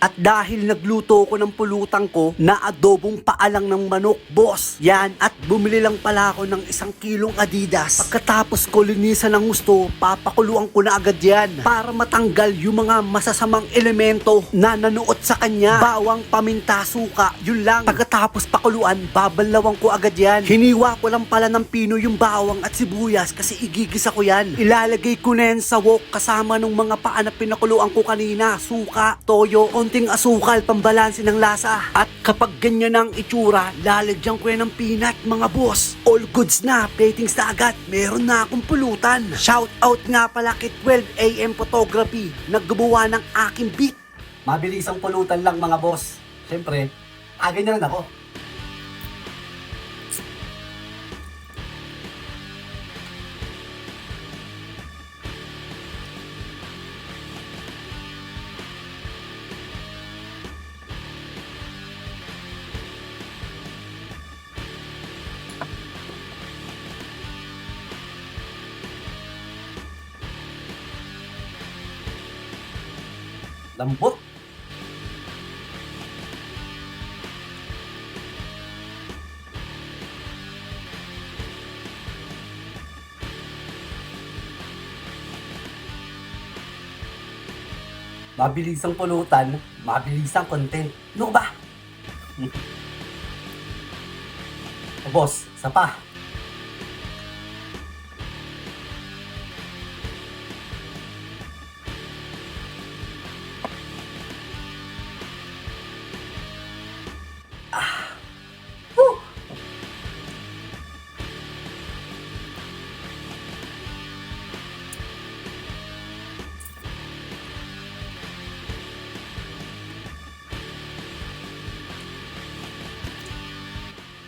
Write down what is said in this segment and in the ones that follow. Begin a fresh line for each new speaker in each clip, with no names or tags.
At dahil nagluto ko ng pulutan ko na adobong paalang ng manok, boss. Yan, at bumili lang pala ako ng isang kilong adidas. Pagkatapos ko linisan ng gusto, papakuluan ko na agad yan para matanggal yung mga masasamang elemento na nanuot sa kanya. Bawang, paminta, suka, yun lang. Pagkatapos pakuluan, babalawang ko agad yan. Hiniwa ko lang pala ng pino yung bawang at sibuyas kasi igigisa ko yan. Ilalagay ko na yan sa wok kasama ng mga paa na pinakuluan ko kanina. Suka, toyo, konting asukal, pambalansin ng lasa. At kapag ganyan ang itsura, lalagyan ko yan ng peanut mga boss. All goods na, platings na agad. Meron na akong pulutan. Shout out nga pala kay 12am Photography. Naggumawa ng aking beat. Mabilis ang pulutan lang mga boss. Siyempre, agay na rin ako. Lambot. Mabilis ang pulutan, mabilis ang content. Ano ba? Boss, isa pa.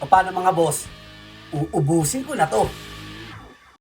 Paano mga boss? Uubusin ko na to.